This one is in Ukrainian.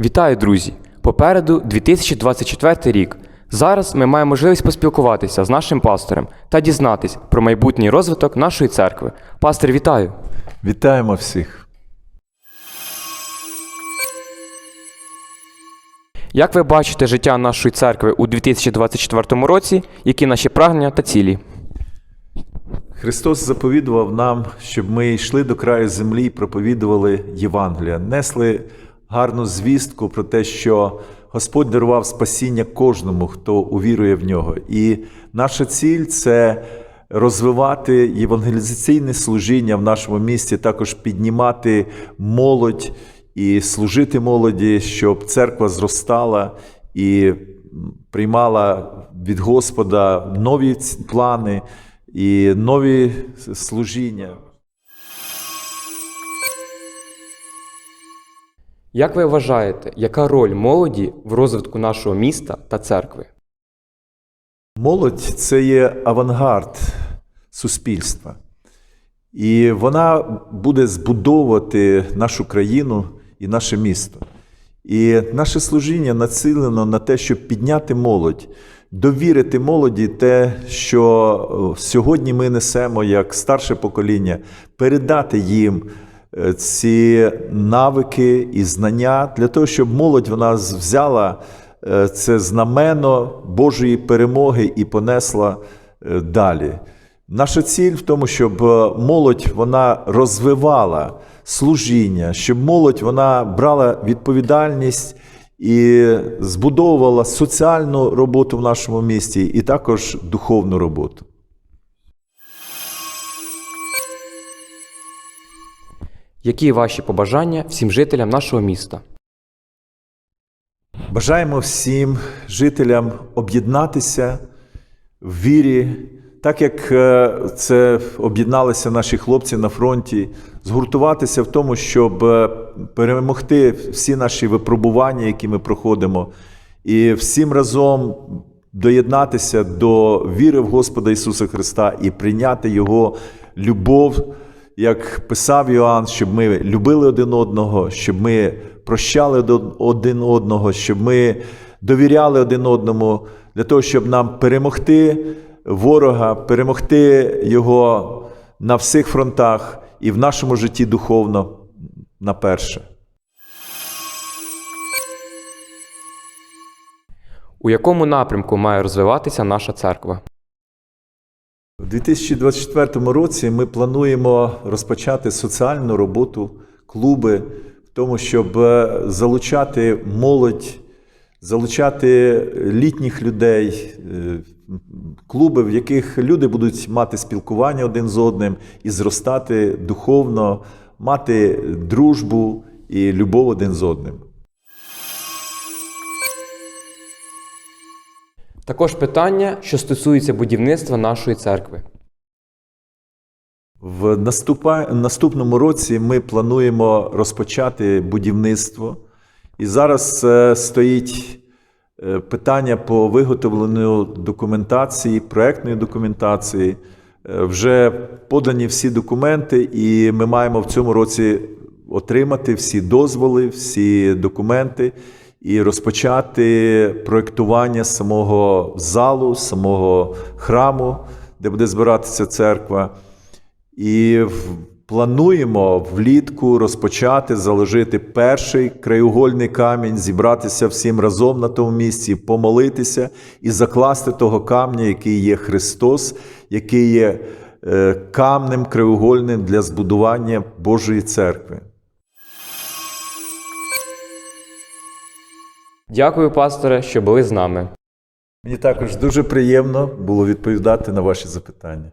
Вітаю, друзі! Попереду 2024 рік. Зараз ми маємо можливість поспілкуватися з нашим пастором та дізнатись про майбутній розвиток нашої церкви. Пастор, вітаю! Вітаємо всіх. Як ви бачите життя нашої церкви у 2024 році? Які наші прагнення та цілі? Христос заповідував нам, щоб ми йшли до краю землі і проповідували Євангелія, несли гарну звістку про те, що Господь дарував спасіння кожному, хто увірує в нього. І наша ціль це розвивати євангелізаційне служіння в нашому місті, також піднімати молодь і служити молоді, щоб церква зростала і приймала від Господа нові плани і нові служіння. Як ви вважаєте, яка роль молоді в розвитку нашого міста та церкви? Молодь це є авангард суспільства. І вона буде збудовувати нашу країну і наше місто. І наше служіння націлено на те, щоб підняти молодь, довірити молоді те, що сьогодні ми несемо як старше покоління, передати їм е, ці навики і знання для того, щоб молодь вона з- взяла е, це знамено Божої перемоги і понесла е, далі. Наша ціль в тому, щоб е, молодь вона розвивала служіння, щоб молодь вона брала відповідальність і збудовувала соціальну роботу в нашому місті, і також духовну роботу. Які ваші побажання всім жителям нашого міста? Бажаємо всім жителям об'єднатися в вірі, так як е, це об'єдналися наші хлопці на фронті, згуртуватися в тому, щоб е, перемогти всі наші випробування, які ми проходимо, і всім разом доєднатися до віри в Господа Ісуса Христа і прийняти Його любов як писав Йоанн, щоб ми любили один одного, щоб ми прощали один одного, щоб ми довіряли один одному, для того, щоб нам перемогти ворога, перемогти його на всіх фронтах і в нашому житті духовно на перше. У якому напрямку має розвиватися наша церква? У 2024 році ми плануємо розпочати соціальну роботу, клуби, в тому, щоб е, залучати молодь, залучати літніх людей, е, клуби, в яких люди будуть мати спілкування один з одним і зростати духовно, мати дружбу і любов один з одним. Також питання, що стосується будівництва нашої церкви. В наступа... наступному році ми плануємо розпочати будівництво. І зараз е, стоїть е, питання по виготовленню документації, проектної документації. Е, Вже подані всі документи, і ми маємо в цьому році отримати всі дозволи, всі документи і розпочати проектування самого залу, самого храму, де буде збиратися церква. І плануємо влітку розпочати заложити перший краєугольний камінь, зібратися всім разом на тому місці, помолитися і закласти того камня, який є Христос, який є е, камнем краєугольним для збудування Божої церкви. Дякую, пасторе, що були з нами. Мені також дуже приємно було відповідати на ваші запитання.